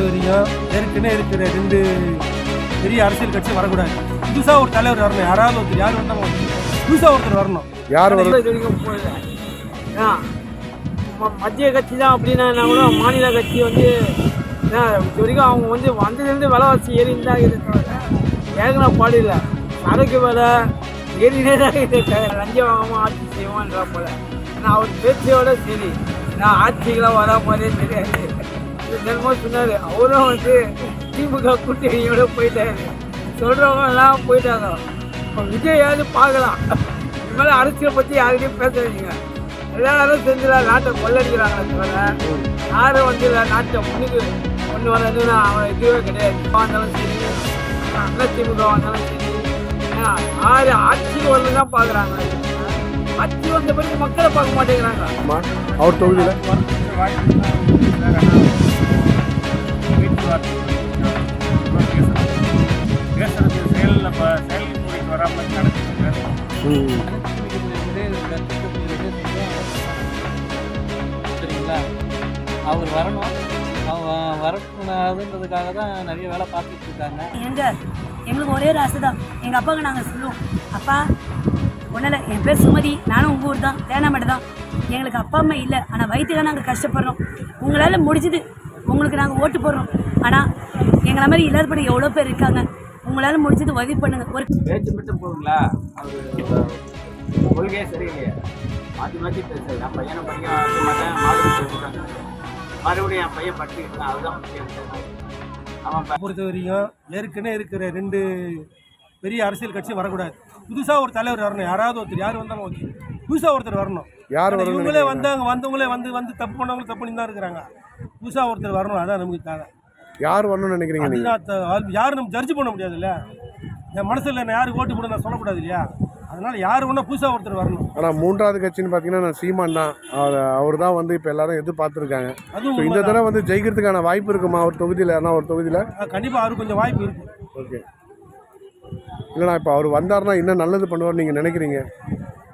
பொறுத்த வரைக்கும் ஏற்கனவே இருக்கிற ரெண்டு பெரிய அரசியல் கட்சி வரக்கூடாது. புதுசாக ஒரு தலைவர் வரணும். யாராவது ஒருத்தர் யார் வந்தாலும் புதுசாக ஒருத்தர் வரணும். யார் மத்திய கட்சி தான் அப்படின்னா என்ன கூட மாநில கட்சி வந்து இது வரைக்கும் அவங்க வந்து வந்ததுலேருந்து விலைவாசி ஏறின்னு தான் இருக்கு ஏகன பாடு இல்லை சரக்கு விலை ஏறினே தான் இருக்கு லஞ்சம் வாங்காமல் ஆட்சி செய்வான்ற போல. ஆனால் அவர் பேச்சோட சரி. நான் ஆட்சிக்கெல்லாம் வரா மாதிரியே தெரியாது. தினமும் சொன்னார். அவரும் வந்து திமுக கூட்டணியோட போயிட்டாரு. சொல்கிறவங்க எல்லாம் போயிட்டாங்க. இப்போ விஜயாவது பார்க்கலாம். இனிமேல் அரசியலை பற்றி யாருக்கையும் பேசுறீங்க எல்லாரும் செஞ்சுலாம் நாட்டை கொள்ளடிக்கிறாங்க தவிர யாரும் வந்து இல்லை நாட்டை முன்னுக்கு கொண்டு வரதுன்னு அவன் இதுவே கிடையாது. இப்போ இருந்தாலும் சரி. அண்ணா திமுக வந்தாலும் சரி. யார் யாரு ஆட்சிக்கு வந்து தான் பார்க்குறாங்க ஆட்சி வந்த பிறகு மக்களை பார்க்க மாட்டேங்கிறாங்க. அவர் தொகுதியில். பேசுறது செயலில் செயல் கூடிட்டு வராமல் நடக்குது ம் சரிங்களா? அவர் வரணும். அவன் வரக்கூடாதுன்றதுக்காக தான் நிறைய வேலை பார்த்துட்டு இருக்காங்க. எங்க எங்களுக்கு ஒரே ஒரு ஆசை தான் எங்கள் அப்பாவுக்கு நாங்கள் சொல்லுவோம் அப்பா ஒன்றும் என் பேர் சுமதி நானும் உங்கள் ஊர் தான் தேனாமேடு தான் எங்களுக்கு அப்பா அம்மா இல்லை ஆனால் வயிற்றுக்காக நாங்கள் கஷ்டப்படுறோம். உங்களால் முடிஞ்சுது உங்களுக்கு நாங்கள் ஓட்டு போடுறோம். ஆனால் எங்களை மாதிரி இல்லாதபடி எவ்வளோ பேர் இருக்காங்க உங்களால் முடிஞ்சது உதவி பண்ணுங்க. ஒரு பேச்சு மட்டும் போதுங்களா அவர் கொள்கையே சரியில்லையா. மாற்றி மாற்றி பேசுறது. என் பையனை படிக்க மாட்டேன் மாதிரி மறுபடியும் என் பையன் படிச்சுக்கிட்டு அதுதான் முக்கியம். அவன் பொறுத்த வரைக்கும் ஏற்கனவே இருக்கிற ரெண்டு பெரிய அரசியல் கட்சி வரக்கூடாது. புதுசாக ஒரு தலைவர் வரணும். யாராவது ஒருத்தர் யார் வந்தாலும் ஓகே. புதுசாக ஒருத்தர் வரணும். யார் இவங்களே? வந்தாங்க வந்தவங்களே வந்து வந்து தப்பு பண்ணவங்க தப்பு பண்ணி தான் இருக்கிறாங்க. புதுசாக ஒருத்தர் வரணும் அதான் நமக்கு தேவை யார் வரணும்னு நினைக்கிறீங்க நீங்க? அதுதான் யாரும் நம்ம ஜட்ஜ் பண்ண முடியாதுல்ல. என் மனசில் நான் யாருக்கு ஓட்டு போட நான் சொல்லக்கூடாது இல்லையா? அதனால யார் வேணா புதுசாக ஒருத்தர் வரணும். ஆனால் மூன்றாவது கட்சின்னு பார்த்தீங்கன்னா நான் சீமான் தான். அவர் தான் வந்து இப்போ எல்லாரும் எதிர்பார்த்துருக்காங்க. அதுவும் இந்த. தடவை வந்து ஜெயிக்கிறதுக்கான வாய்ப்பு இருக்குமா? ஒரு தொகுதியில் யாருன்னா ஒரு தொகுதியில்? அஹ் கண்டிப்பா அவருக்கு கொஞ்சம் வாய்ப்பு இருக்கு. ஓகே. இல்லைண்ணா இப்போ அவர் வந்தாருன்னா இன்னும் நல்லது பண்ணுவார்னு நீங்கள் நினைக்கிறீங்க?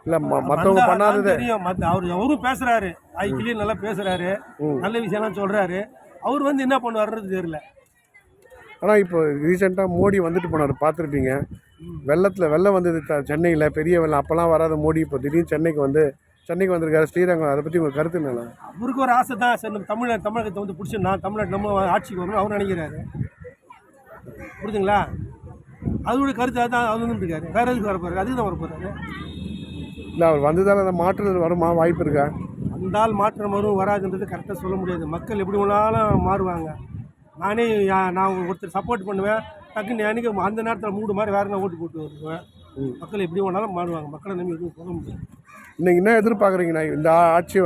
இல்லை மற்றவங்க பண்ணாதது. தெரியும். மத்த அவர் அவரும் பேசுறாரு. ஐக்கிலேயே நல்லா பேசுறாரு. நல்ல விஷயம்லாம் சொல்றாரு. அவர் வந்து என்ன பண்ணுவாருன்றது தெரியல. ஆனால் இப்போ ரீசெண்டாக மோடி வந்துட்டு போனார் பார்த்துருப்பீங்க. வெள்ளத்தில் வெள்ளம் வந்தது த சென்னையில் பெரிய வெள்ளம். அப்போல்லாம் வராத மோடி இப்போ திடீர்னு சென்னைக்கு வந்து சென்னைக்கு வந்திருக்காரு ஸ்ரீரங்கம். அதை பற்றி உங்கள் கருத்து என்னண்ணா அவருக்கு ஒரு ஆசை தான். சரி நம்ம தமிழ் தமிழகத்தை வந்து பிடிச்சி நான் தமிழ்நாட்டு நம்ம ஆட்சிக்கு வரணும் அவர் நினைக்கிறாரு. புரியுதுங்களா அதோட கருத்து அதான் அவர் இருக்காரு. வேற எதுக்கு வர போறாரு அதுக்கு தான் வர போறாரு இல்லை அவர் வந்ததால் அந்த மாற்றுதல் வருமா வாய்ப்பு இருக்கா? வந்தால் மாற்றம் வரும் வராதுன்றது கரெக்டாக சொல்ல முடியாது. மக்கள் எப்படி வேணாலும் மாறுவாங்க. நானே நான் ஒருத்தர் சப்போர்ட் பண்ணுவேன் டக்குன்னு எனக்கு அந்த நேரத்தில் மூடு மாதிரி வேற நான் ஓட்டு போட்டு வருவேன். மக்கள் எப்படி வேணாலும் மாறுவாங்க. மக்களை நம்பி எதுவும் சொல்ல முடியாது. இன்னைக்கு என்ன எதிர்பார்க்குறீங்கண்ணா இந்த ஆட்சி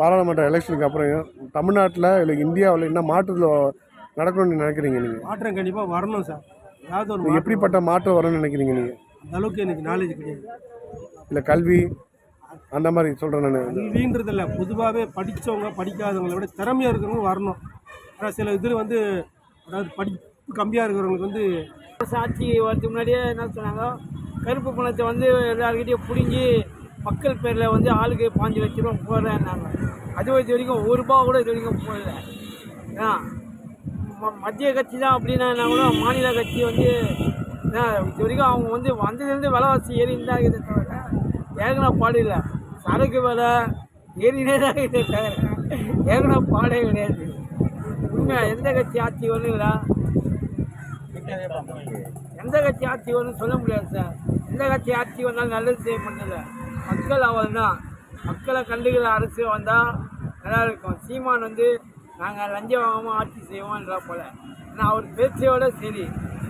பாராளுமன்ற எலெக்ஷனுக்கு அப்புறம் தமிழ்நாட்டில் இல்லை இந்தியாவில் என்ன மாற்றுதல் நடக்கணும்னு நினைக்கிறீங்க நீங்கள் மாற்றம் கண்டிப்பாக வரணும் சார். ஏதாவது ஒரு எப்படிப்பட்ட மாற்றம் வரும்னு நினைக்கிறீங்க நீங்கள் அந்த அளவுக்கு எனக்கு நாலேஜ் கிடையாது. இல்லை கல்வி அந்த மாதிரி சொல்கிறேன் நான். கல்வின்றது இல்லை பொதுவாகவே படித்தவங்க படிக்காதவங்களை விட திறமையாக இருக்கிறவங்க வரணும். ஆனால் சில இதில் வந்து அதாவது படிப்பு கம்மியாக இருக்கிறவங்களுக்கு வந்து ஆட்சி வரதுக்கு முன்னாடியே என்ன சொன்னாங்க? கருப்பு பணத்தை வந்து எல்லாருக்கிட்டையும் பிடுங்கி மக்கள் பேரில் வந்து ஆளுக்கு பாஞ்சு லட்ச ரூபா போடுறேன்னாங்க. அது இது வரைக்கும் ஒரு ரூபா கூட இது வரைக்கும் போடல. ஏன்னா ம- மத்திய கட்சி தான் அப்படின்னா என்ன கூட மாநில கட்சி வந்து ஏன்னா இது வரைக்கும் அவங்க வந்து வந்ததுலேருந்து விலைவாசி ஏறின்னு தான் இருக்குது தவிர ஏகனா பாடல சரக்கு வேலை ஏறினே தான் இருக்குது தவிர ஏகன பாடே கிடையாது. உண்மை எந்த கட்சி ஆட்சி வருங்களா எந்த கட்சி ஆட்சி வரும்னு சொல்ல முடியாது சார். எந்த கட்சி ஆட்சி வந்தாலும் நல்லது செய்ய பண்ணல மக்கள் அவள் தான் மக்களை கண்டுகிற அரசு வந்தால் நல்லா இருக்கும். சீமான் வந்து நாங்கள் லஞ்சம் வாங்காமல் ஆட்சி செய்வோம்ன்ற போல. ஆனால் அவர் பேச்சையோட சரி.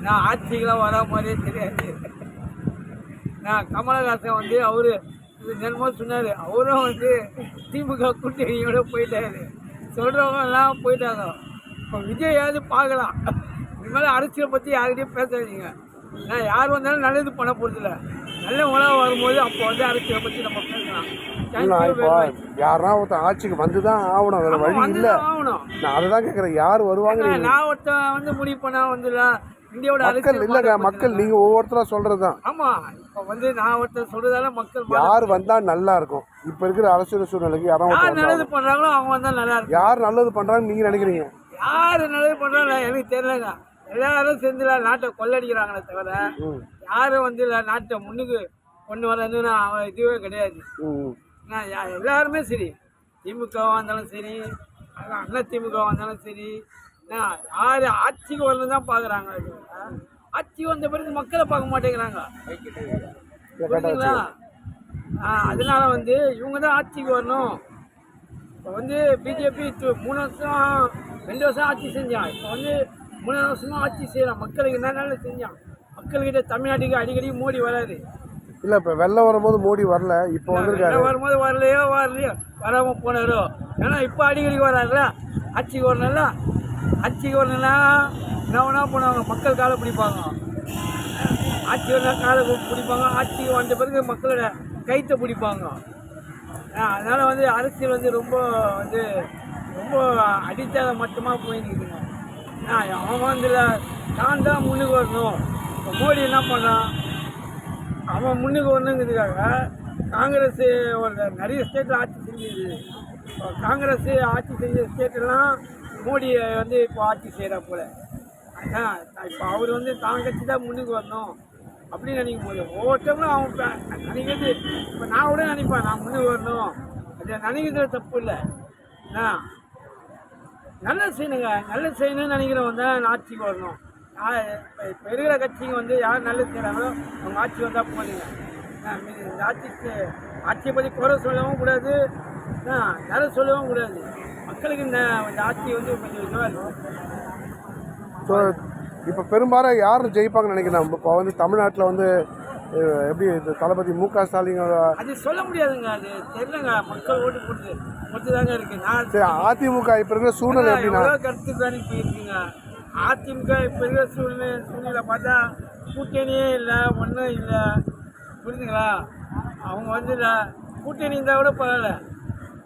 நான் ஆட்சிகளாக வரா மாதிரியே தெரியாது. நான் கமலஹாசன் வந்து அவர் தினமோ சொன்னார். அவரும் வந்து திமுக கூட்டணியோட போயிட்டாரு. சொல்கிறவங்க எல்லாம் போயிட்டாங்க. இப்போ விஜயாவது பார்க்கலாம். இனிமேல் அரசியலை பற்றி யார்கிட்டையும் பேசாதீங்க. நான் யார் வந்தாலும் நல்லது பண்ண போகிறதில்ல நல்ல உணவு வரும்போது அப்போ வந்து அரசியலை பற்றி நம்ம பேசலாம். யாருன்னா ஒருத்தன் ஆட்சிக்கு வந்து தான் ஆகணும். வேறு வழி இல்லை. ஆகணும். நான் அதை தான் கேட்குறேன் யார் வருவாங்க நான் ஒருத்தன் வந்து முடிவு பண்ணா வந்துல இந்தியாவோட மக்கள் இல்லைங்க மக்கள் நீங்கள் ஒவ்வொருத்தராக சொல்கிறது தான் ஆமா இப்போ வந்து நான் ஒருத்தர் சொல்றதால மக்கள் யார் வந்தால் நல்லா இருக்கும்? இப்போ இருக்கிற அரசியல் சூழ்நிலைக்கு யாரும் நல்லது. பண்றாங்களோ அவங்க வந்தா நல்லா இருக்கும். யார் நல்லது பண்ணுறாங்கன்னு நீங்கள் நினைக்கிறீங்க? யார் நல்லது பண்ணுறாங்க எனக்கு தெரியலங்க. எல்லாரும் சேர்ந்துல நாட்டை கொள்ளடிக்கிறாங்களே தவிர யாரும் வந்து நாட்டை முன்னுக்கு கொண்டு வரதுன்னு அவன் இதுவே கிடையாது. நான் எல்லாருமே சரி. திமுகவாக இருந்தாலும் சரி அண்ணா திமுகவாக இருந்தாலும் சரி யார் ஆட்சிக்கு வரணும் தான் பார்க்குறாங்க ஆட்சி வந்த பிறகு மக்களை பார்க்க மாட்டேங்கிறாங்க. புரியுதுங்களா? அதனால வந்து இவங்க தான் ஆட்சிக்கு வரணும். இப்போ வந்து பிஜேபி மூணு வருஷம் ரெண்டு வருஷம் ஆட்சி செஞ்சான். இப்போ வந்து மூணு வருஷமா ஆட்சி செய்யலாம் மக்களுக்கு என்ன நல்ல செஞ்சான். மக்கள்கிட்ட தமிழ்நாட்டுக்கு அடிக்கடி மோடி வராது இல்லை இப்போ வெள்ளம் வரும்போது மோடி வரல. இப்போ வெளில வரும்போது வரலையோ வரலையோ வராம போனாரோ. ஏன்னா இப்போ அடிக்கடி வராருல. ஆட்சிக்கு வரணும்ல ஆட்சிக்கு வரணும்னா என்ன வேணா பண்ணுவாங்க? மக்கள் காலை பிடிப்பாங்க. ஆட்சி வரணும் காலை பிடிப்பாங்க. ஆட்சிக்கு வந்த பிறகு மக்களோட கைத்தை பிடிப்பாங்க. அதனால் வந்து அரசியல் வந்து ரொம்ப வந்து ரொம்ப அடித்தள மட்டமாக போயிருக்குதுங்க அவன் வந்து தான் தான் முன்னுக்கு வரணும். இப்போ மோடி என்ன பண்ணான் அவன் முன்னுக்கு வரணுங்கிறதுக்காக காங்கிரஸ் ஒரு நிறைய ஸ்டேட்டில் ஆட்சி செஞ்சது காங்கிரஸ் ஆட்சி செஞ்ச ஸ்டேட்டெல்லாம் மோடி வந்து இப்போ ஆட்சி செய்கிறா போல. அதான் இப்போ அவர் வந்து தான் கட்சி தான் முன்னுக்கு வரணும் அப்படின்னு நினைக்கும் போது ஒவ்வொருத்தவங்களும் அவன் நினைக்கிறது இப்போ நான் கூட நினைப்பேன் நான் முன்னுக்கு வரணும். அது நினைக்கிறதுல தப்பு இல்லை. என்ன நல்லது செய்யணுங்க. நல்லது செய்யணும்னு நினைக்கிறவங்க தான் ஆட்சிக்கு வரணும். நான் இருக்கிற கட்சிங்க வந்து யார் நல்லது செய்கிறாங்களோ அவங்க ஆட்சி வந்தால் போதுங்க. இந்த ஆட்சிக்கு ஆட்சியை பற்றி குறை சொல்லவும் கூடாது. நல்லது சொல்லவும் கூடாது. மக்களுக்கு இந்த ஆட்சி வந்து கொஞ்சம் இதுவாக இருக்கும். ஸோ இப்போ பெரும்பாலும் யார் ஜெயிப்பாங்கன்னு நினைக்கிறேன் இப்போ வந்து தமிழ்நாட்டில் வந்து எப்படி இது தளபதி மு க ஸ்டாலின் அது சொல்ல முடியாதுங்க அது தெரியலங்க. மக்கள் ஓட்டு போட்டு பொறுத்து தாங்க இருக்கு. நான் சரி அதிமுக இப்போ இருக்கிற சூழ்நிலை எப்படின்னா? கருத்து கணிப்பு இருக்குங்க அதிமுக இப்போ இருக்கிற சூழ்நிலை சூழ்நிலை பார்த்தா கூட்டணியே இல்லை ஒன்றும் இல்லை. புரியுதுங்களா? அவங்க வந்து இல்லை கூட்டணி இருந்தால் கூட பரவாயில்ல.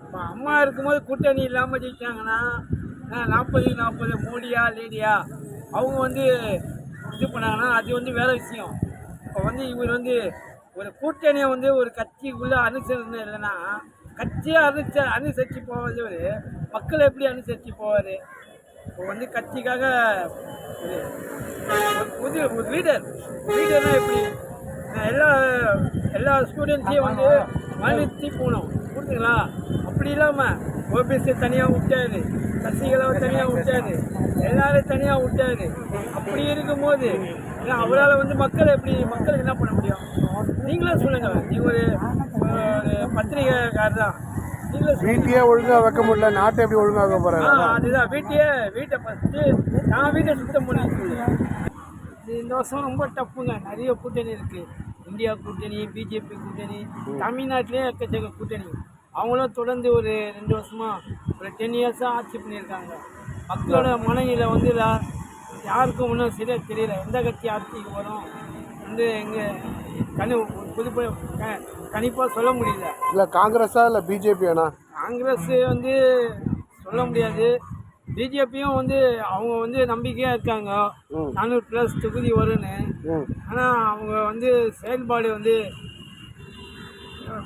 இப்போ அம்மா இருக்கும்போது கூட்டணி இல்லாமல் ஜெயிச்சாங்கன்னா நாற்பதுக்கு நாற்பது மோடியா லேடியா அவங்க வந்து இது பண்ணாங்கன்னா அது வந்து வேற விஷயம். இப்போ வந்து இவர் வந்து ஒரு கூட்டணியை வந்து ஒரு கட்சிக்குள்ளே அனுசரணை இல்லைன்னா கட்சியை அனுச அனுசரித்து போவதவர் மக்களை எப்படி அனுசரித்து போவார்? இப்போ வந்து கட்சிக்காக புது ஒரு லீடர் லீடர்னா எப்படி? எல்லா எல்லா ஸ்டூடெண்ட்ஸையும் வந்து மன்னிச்சு போகணும். புரிஞ்சுங்களா அப்படி இல்லாமல் ஓபிஎஸ்சி தனியாக விட்டாரு. சசிகலாவை தனியாக விட்டாரு. எல்லாரும் தனியாக விட்டாரு. அப்படி இருக்கும்போது ஏன்னா அவரால் வந்து மக்கள் எப்படி மக்களுக்கு என்ன பண்ண முடியும்? நீங்களே சொல்லுங்க. நீங்கள் ஒரு பத்திரிகைக்காரர்? தான் வீட்டையே ஒழுங்காக வைக்க முடியல. நாட்டை எப்படி ஒழுங்காக ஆ, போகிறாங்க அதுதான். வீட்டையே வீட்டை ஃபஸ்ட்டு நான் வீட்டை சுத்தம் பண்ணி இந்த வருஷம் ரொம்ப டஃப்புங்க. நிறைய கூட்டணி இருக்குது இந்தியா கூட்டணி பிஜேபி கூட்டணி தமிழ்நாட்டிலே எக்கச்சக்க கூட்டணி. அவங்களும் தொடர்ந்து ஒரு ரெண்டு வருஷமா ஒரு டென் இயர்ஸாக ஆட்சி பண்ணியிருக்காங்க. மக்களோட மனநிலை வந்து யாருக்கும் ஒன்றும் சரியாக தெரியல. எந்த கட்சி ஆட்சிக்கு வரும் வந்து எங்கே கணி புது கணிப்பாக சொல்ல முடியல. இல்லை காங்கிரஸா இல்லை பிஜேபி அண்ணா காங்கிரஸ் வந்து சொல்ல முடியாது. பிஜேபியும் வந்து அவங்க வந்து நம்பிக்கையாக இருக்காங்க. நானூறு ப்ளஸ் தொகுதி வரும்னு. ஆனால் அவங்க வந்து செயல்பாடு வந்து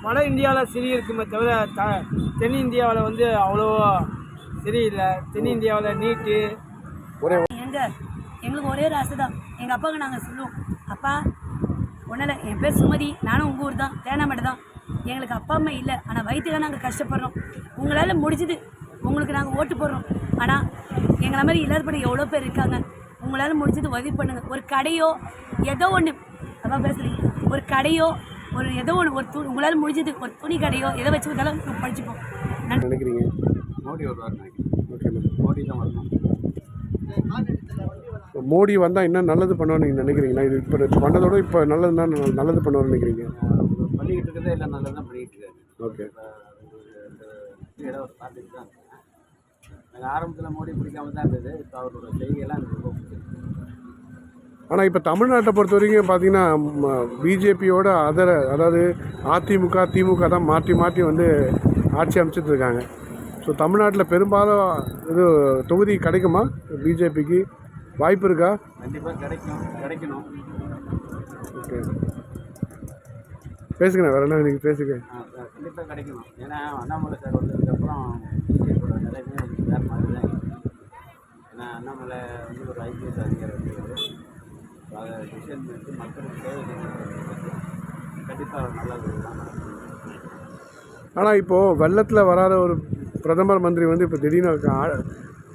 வட இந்தியாவில் சரி இருக்குமே தவிர த தென் இந்தியாவில் வந்து அவ்வளோவா சரியில்லை தென் இந்தியாவில் நீட்டு. எங்க? எங்களுக்கு ஒரே ஒரு ஆசை தான். எங்கள் அப்பாவுக்கு நாங்கள் சொல்லுவோம் அப்பா ஒன்றும் என் பேர் சுமதி. நானும் உங்கள் ஊர் தான். தேனாமேடு தான். எங்களுக்கு அப்பா அம்மா இல்லை. ஆனால் வயிற்றுக்காக நாங்கள் கஷ்டப்படுறோம். உங்களால் முடிஞ்சது. உங்களுக்கு நாங்கள் ஓட்டு போடுறோம். ஆனால் எங்களை மாதிரி இல்லாதபடி எவ்வளோ பேர் இருக்காங்க? உங்களால் முடிஞ்சது உதவி பண்ணுங்கள் ஒரு கடையோ ஏதோ ஒன்று அதான் பேசுகிறீங்க ஒரு கடையோ ஒரு ஏதோ ஒன்று ஒரு து உங்களால் முடிஞ்சது ஒரு துணி கடையோ எதை வச்சு வந்தாலும் படிச்சுப்போம். நினைக்கிறீங்க? மோடி வருவார் நினைக்கிறேன். ஓகே மோடி தான் வரணும். இப்போ மோடி வந்தால் இன்னும் நல்லது பண்ணுவான்னு நீங்கள் நினைக்கிறீங்களா? இது இப்போ பண்ணதோட இப்போ நல்லது தான் நல்லது பண்ணுவார்னு நினைக்கிறீங்க? பண்ணிக்கிட்டு இருக்கிறதே எல்லாம் நல்லா தான் பண்ணிக்கிட்டு இருக்காரு ஓகே ஒரு பார்த்துட்டு தான் ஆரம்பத்தில் மோடி பிடிக்காம தான் இருந்தது. இப்போ அவரோட செய்கையெல்லாம் எனக்கு ரொம்ப பிடிச்சிருக்கு. ஆனால் இப்போ தமிழ்நாட்டை பொறுத்த வரைக்கும் பார்த்தீங்கன்னா பிஜேபியோட அதர அதாவது அதிமுக திமுக தான் மாற்றி மாற்றி வந்து ஆட்சி அமைச்சிட்டு இருக்காங்க. ஸோ தமிழ்நாட்டில் பெரும்பாலும் இது தொகுதி கிடைக்குமா? பிஜேபிக்கு வாய்ப்பு இருக்கா? கண்டிப்பாக கிடைக்கும் கிடைக்கணும். ஓகே. பேசுங்கண்ணா வேறு என்ன நீங்கள் பேசுங்க. கண்டிப்பாக கிடைக்கணும். ஏன்னா அண்ணாமலை சார் வந்ததுக்கப்புறம் பிஜேபியோட நிலைமை வேறு மாதிரி தான் இருக்கு. அண்ணாமலை வந்து ஒரு ஐபிஎஸ் அதிகாரி டிசிஷன் எடுத்து மக்களுக்கு கண்டிப்பாக நல்லது. தான் ஆனால் இப்போது வெள்ளத்தில் வராத ஒரு பிரதமர் மந்திரி வந்து இப்போ திடீர்னு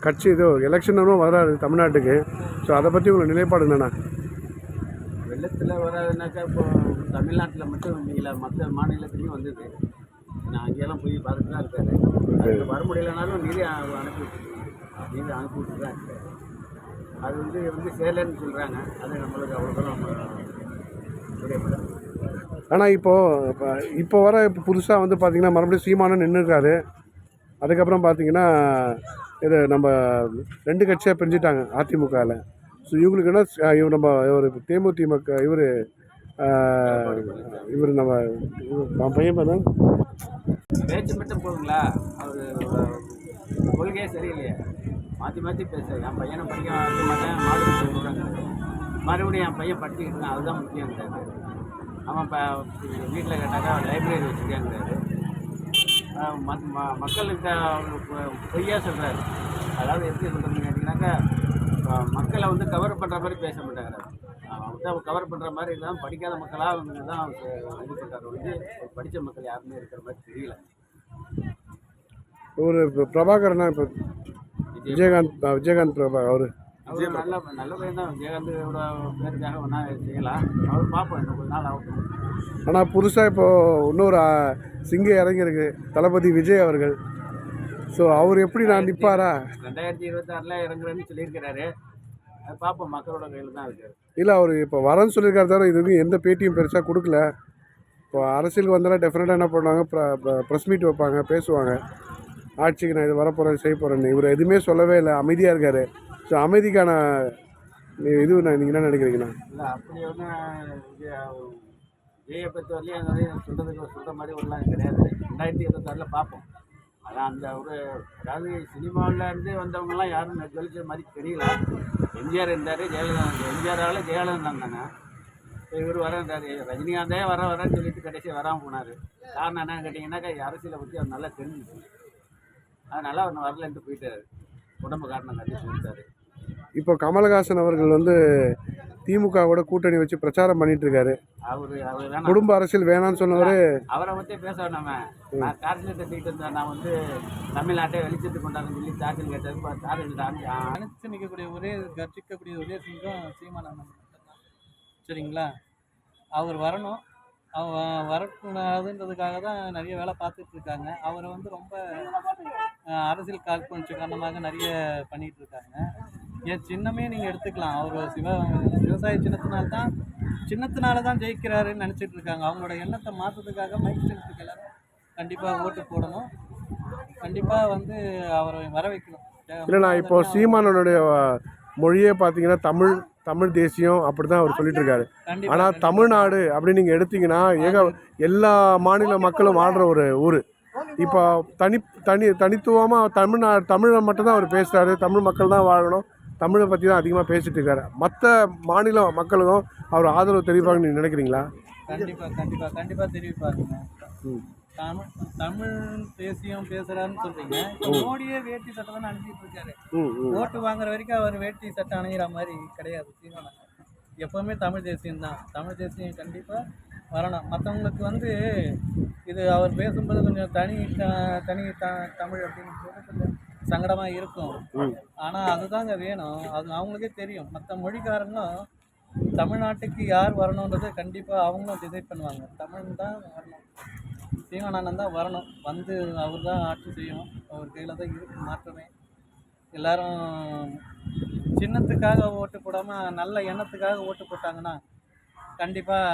கட்சி ஏதோ எலெக்ஷனும் வராது தமிழ்நாட்டுக்கு. ஸோ அதை பற்றி உங்களோட நிலைப்பாடு என்னென்னா வெள்ளத்தில் வராதுனாக்கா இப்போ தமிழ்நாட்டில் மட்டும் இல்லை மற்ற மாநிலத்துலேயும் வந்தது. நான் அங்கெல்லாம் போய் பார்த்துட்டு தான் இருக்காரு வர முடியலனாலும் நிதி அனுப்பி நிதி அனுப்பி விட்டு தான் இருக்காரு. அது வந்து வந்து சேலன்னு சொல்கிறாங்க அது நம்மளுக்கு அவ்வளோ தூரம் ஆனால் இப்போது இப்போ இப்போ வர இப்போ புதுசாக வந்து பார்த்திங்கன்னா மறுபடியும் சீமானு நின்றுருக்காரு அதுக்கப்புறம் பார்த்தீங்கன்னா இது நம்ம ரெண்டு கட்சியாக பிரிஞ்சுட்டாங்க அதிமுகவில் ஸோ இவங்களுக்கு என்ன இவர் நம்ம இவர் தேமுதிமுக இவர் இவர் நம்ம இவர் நம்ம பையன் பார்த்தா பேச்சு மட்டும் போதுங்களா அவர் கொள்கையே சரியில்லையே மாற்றி மாற்றி பேசுறாரு என் பையனை படிக்க வைக்க மாட்டேன் மாடு விடுறாங்க மறுபடியும் என் பையன் படிச்சுக்கிட்டு இருக்கான் அதுதான் முக்கியங்கிறாரு அவன் இப்போ வீட்டில் கேட்டாக்கா லைப்ரரி வச்சுருக்கேங்கிறாரு மத் ம- மக்களுக்கு பொய்யா சொல்கிறாரு அதாவது எப்படி சொல்கிறதுன்னு கேட்டிங்கனாக்கா மக்களை வந்து கவர் பண்ணுற மாதிரி பேச மாட்டேங்கிறாரு. அவங்க கவர் பண்ணுற மாதிரி இல்லாமல் படிக்காத மக்களாக அவங்க தான் அவர் இது பண்ணுறாரு வந்து படித்த மக்கள் யாருமே இருக்கிற மாதிரி தெரியல. ஒரு இப்போ பிரபாகரனா இப்போ விஜயகாந்த் விஜயகாந்த் பிரபா அவர். அவர் நல்ல நல்ல பையன் தான். விஜயகாந்தோட பேருக்காக ஒன்றா செய்யலாம் அவர் பார்ப்போம் இன்னும் கொஞ்ச நாள் ஆகட்டும் ஆனால் புதுசாக இப்போது இன்னொரு அஹ், சிங்கம் இறங்கியிருக்கு. தளபதி விஜய் அவர்கள். ஸோ அவர் எப்படி நான் நிற்பாரா ரெண்டாயிரத்தி இருபத்தாறில் இறங்குறேன்னு சொல்லியிருக்கிறாரு. பார்ப்போம் மக்களோட கையில் தான் இருக்குது இல்லை அவர் இப்போ வரேன்னு சொல்லியிருக்காரு தவிர இது வரைக்கும் எந்த பேட்டியும் பெருசாக கொடுக்கல. இப்போ அரசியலுக்கு வந்தாலும் டெஃபினட்டாக என்ன பண்ணுவாங்க? ப்ரெஸ் மீட் வைப்பாங்க பேசுவாங்க. ஆட்சிக்கு நான் இது வரப்போகிறேன் செய்ய போகிறேன்னு இவர் எதுவுமே சொல்லவே இல்லை. அமைதியாக இருக்கார். ஸோ அமைதிக்கான இது நான் நீங்கள் என்ன நினைக்கிறீங்கண்ணா இல்லை அப்படி ஒன்றும் விஜயை பொறுத்த வரலையும் சொல்கிறதுக்கு சொல்கிற மாதிரி ஒன்றும் கிடையாது. ரெண்டாயிரத்தி இருபத்தாறில் பார்ப்போம் அதான் அந்த ஒரு அதாவது சினிமாவிலேருந்து வந்தவங்கலாம் யாரும் ஜொலிச்ச மாதிரி தெரியல. எம்ஜிஆர் இருந்தார் ஜெயலலிதா எம்ஜிஆரால் ஜெயலலிதா இருந்தாங்க இவர் இவர் வரன்றாரு ரஜினிகாந்தே வர வரேன்னு சொல்லிட்டு கடைசி வராமல் போனார். காரணம் என்னன்னு கேட்டிங்கன்னாக்கா அரசியலை பற்றி அவர் நல்லா தெரிஞ்சுச்சு அதனால் அவர் வரலன்ட்டு போயிட்டாரு. உடம்பு காரணம் கட்டி சொல்லிட்டாரு. இப்போ கமலஹாசன் அவர்கள் வந்து திமுகவோட கூட்டணி வச்சு பிரச்சாரம் பண்ணிட்டு இருக்காரு அவர் அவர் வேணாம் குடும்ப அரசியல் வேணாம்னு சொன்னவர் அவரை பற்றி பேச வேணாம. நான் தட்டிக்கிட்டு இருந்தேன். நான் வந்து தமிழ்நாட்டை வெளிச்சத்து கொண்டாந்து சொல்லி சார்ஜில் கேட்டது இப்போ சார்ஜில் தாண்டி அனுப்பிச்சு நிற்கக்கூடிய ஒரே கர்ஜிக்கக்கூடிய ஒரே சிங்கம் சீமானந்தன் சரிங்களா? அவர் வரணும். அவன் வரக்கூடாதுன்றதுக்காக தான் நிறைய வேலை பார்த்துட்டு இருக்காங்க அவரை வந்து ரொம்ப அரசியல் காழ்ப்புணர்ச்சி காரணமாக நிறைய பண்ணிட்டு இருக்காங்க என் சின்னமே நீங்கள் எடுத்துக்கலாம். அவர் சிவ விவசாய சின்னத்தினால தான் சின்னத்தினால தான் ஜெயிக்கிறாருன்னு நினச்சிட்டு இருக்காங்க அவங்களோட எண்ணத்தை மாற்றுறதுக்காக மைக் சின்னத்துக்கு எல்லாரும் கண்டிப்பாக ஓட்டு போடணும். கண்டிப்பாக வந்து அவரை வர வைக்கணும் இல்லைண்ணா இப்போ சீமானனுடைய மொழியே பார்த்தீங்கன்னா தமிழ் தமிழ் தேசியம் அப்படி தான் அவர் சொல்லிட்டு இருக்காரு ஆனால். தமிழ்நாடு அப்படின்னு நீங்கள் எடுத்தீங்கன்னா ஏக எல்லா மாநில மக்களும் ஆடுற ஒரு ஊர். இப்போ தனி தனி தனித்துவமாக தமிழ்நாடு தமிழை மட்டும்தான் அவர் பேசுகிறாரு தமிழ் மக்கள் தான் வாழணும். தமிழை பற்றி தான் அதிகமாக பேசிட்டு இருக்காரு. மற்ற மாநில மக்களுக்கும் அவர் ஆதரவு தெரிவிப்பாங்கன்னு நீங்கள் நினைக்கிறீங்களா? கண்டிப்பா கண்டிப்பா கண்டிப்பா தெரிவிப்பாருங்க. தமிழ் தமிழ் தேசியம் பேசுறாருன்னு சொல்றீங்க. இப்ப மோடியே வேட்டி சட்டை தானே அனுப்பிட்டு இருக்காரு. ஓட்டு வாங்குற வரைக்கும் அவர் வேட்டி சட்டை அணிகிற மாதிரி கிடையாது சீமானங்க எப்பவுமே தமிழ் தேசியம் தான். தமிழ் தேசியம் கண்டிப்பா வரணும். மற்றவங்களுக்கு வந்து இது அவர் பேசும்போது கொஞ்சம் தனி தனி த தமிழ் அப்படின்னு சொல்லி கொஞ்சம் சங்கடமாக இருக்கும். ஆனால் அதுதாங்க வேணும். அது அவங்களுக்கே தெரியும். மற்ற மொழிக்காரங்களும் தமிழ்நாட்டுக்கு யார் வரணுன்றது கண்டிப்பாக அவங்களும் டிசைட் பண்ணுவாங்க. தமிழ் தான் வரணும். சீமானந்தன் தான் வரணும். வந்து அவர் தான் ஆட்சி செய்யணும். அவர் கையில் தான் இருக்கு மாற்றமே. எல்லாரும் சின்னத்துக்காக ஓட்டு போடாமல் நல்ல எண்ணத்துக்காக ஓட்டு போட்டாங்கன்னா கண்டிப்பாக